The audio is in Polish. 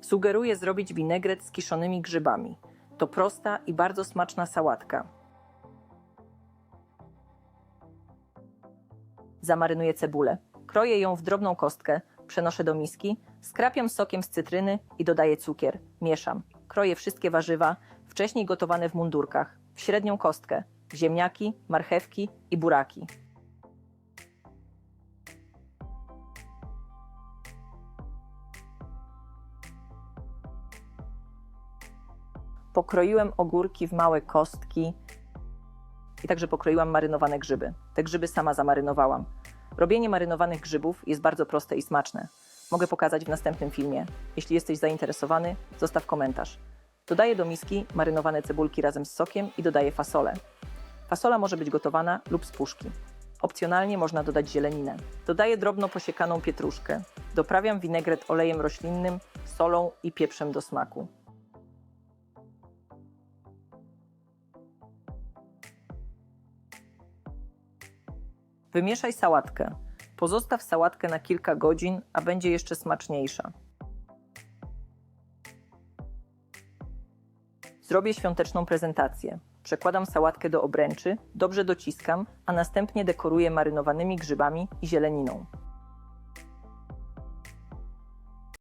Sugeruję zrobić winegret z kiszonymi grzybami. To prosta i bardzo smaczna sałatka. Zamarynuję cebulę. Kroję ją w drobną kostkę, przenoszę do miski, skrapiam sokiem z cytryny i dodaję cukier. Mieszam. Kroję wszystkie warzywa, wcześniej gotowane w mundurkach, w średnią kostkę, ziemniaki, marchewki i buraki. Pokroiłem ogórki w małe kostki i także pokroiłam marynowane grzyby. Te grzyby sama zamarynowałam. Robienie marynowanych grzybów jest bardzo proste i smaczne. Mogę pokazać w następnym filmie. Jeśli jesteś zainteresowany, zostaw komentarz. Dodaję do miski marynowane cebulki razem z sokiem i dodaję fasolę. Fasola może być gotowana lub z puszki. Opcjonalnie można dodać zieleninę. Dodaję drobno posiekaną pietruszkę. Doprawiam winegret olejem roślinnym, solą i pieprzem do smaku. Wymieszaj sałatkę. Pozostaw sałatkę na kilka godzin, a będzie jeszcze smaczniejsza. Zrobię świąteczną prezentację. Przekładam sałatkę do obręczy, dobrze dociskam, a następnie dekoruję marynowanymi grzybami i zieleniną.